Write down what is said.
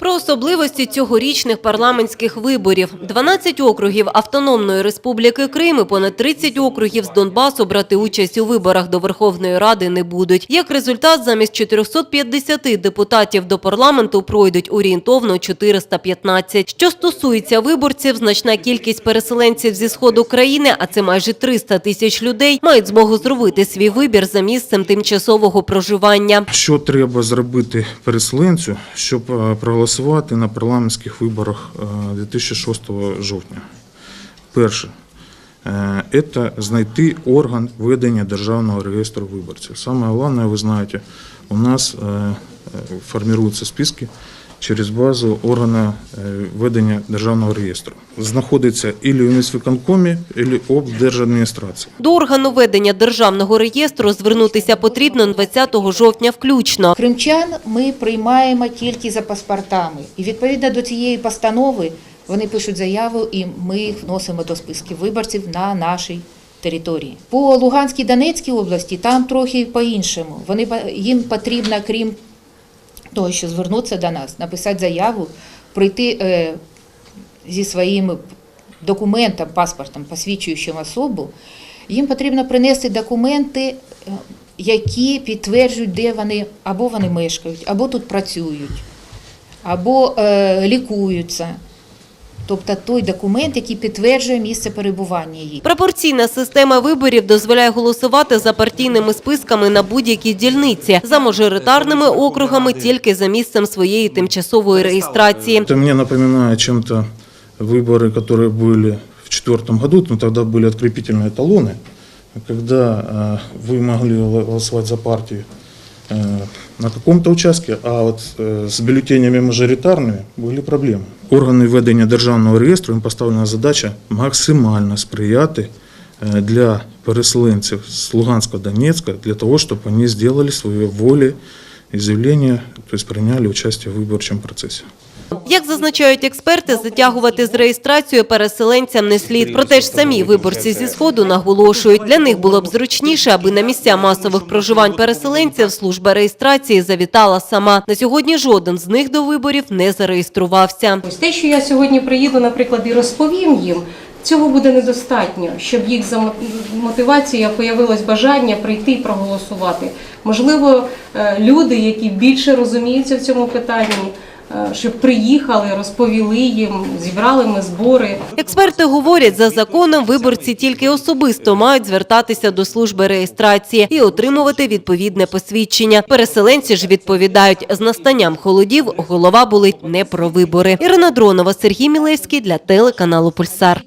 Про особливості цьогорічних парламентських виборів. 12 округів Автономної Республіки Крим і понад 30 округів з Донбасу брати участь у виборах до Верховної Ради не будуть. Як результат, замість 450 депутатів до парламенту пройдуть орієнтовно 415. Що стосується виборців, значна кількість переселенців зі сходу країни, а це майже 300 тисяч людей, мають змогу зробити свій вибір за місцем тимчасового проживання. Що треба зробити переселенцю, щоб е, проголосувати на парламентських виборах е, 2006 жовтня? Перше, е, це знайти орган ведення державного реєстру виборців. Саме головне, ви знаєте, у нас е, е, формуються списки через базу органу е, ведення державного реєстру. Знаходиться ілі у міськвиконкомі, ілі облдержадміністрації. До органу ведення державного реєстру звернутися потрібно 20 жовтня включно. Кримчан ми приймаємо тільки за паспортами. І відповідно до цієї постанови вони пишуть заяву, і ми їх вносимо до списків виборців на нашій території. По Луганській Донецькій області там трохи по-іншому. Вони ба- їм потрібно, крім того, що звернутися до нас, написати заяву, прийти е, зі своїм документом, паспортом, посвідчуючим особу. Їм потрібно принести документи, е, які підтверджують, де вони або вони мешкають, або тут працюють, або е, лікуються Тобто той документ, який підтверджує місце перебування їх. Пропорційна система виборів дозволяє голосувати за партійними списками на будь-якій дільниці, за мажоритарними округами тільки за місцем своєї тимчасової реєстрації. Это мне напоминает чем-то выборы, которые были в четвертом году, но тогда были открепительные талоны, когда э, вы могли голосовать за партию э, на каком-то участке, а вот э, с бюллетенями мажоритарными были проблемы. Органи ведення державного реєстру їм поставлена задача максимально сприяти э, для переселенців з Луганська, Донецька, для того, щоб вони зробили свої волі і з'явлення, тобто прийняли участь в виборчому процесі. Як зазначають експерти, затягувати з реєстрацією переселенцям не слід. Проте ж самі виборці зі сходу наголошують, для них було б зручніше, аби на місця масових проживань переселенців служба реєстрації завітала сама. На сьогодні жоден з них до виборів не зареєструвався. Ось те, що я сьогодні приїду, наприклад, і розповім їм, цього буде недостатньо, щоб їх за мотивація появилось бажання прийти і проголосувати. Можливо, е, люди, які більше розуміються в цьому питанні, щоб приїхали, розповіли їм, зібрали ми збори. Експерти говорять, за законом виборці тільки особисто мають звертатися до служби реєстрації і отримувати відповідне посвідчення. Переселенці ж відповідають, з настанням холодів голова болить не про вибори. Ірина Дронова, Сергій Мілевський для телеканалу Пульсар.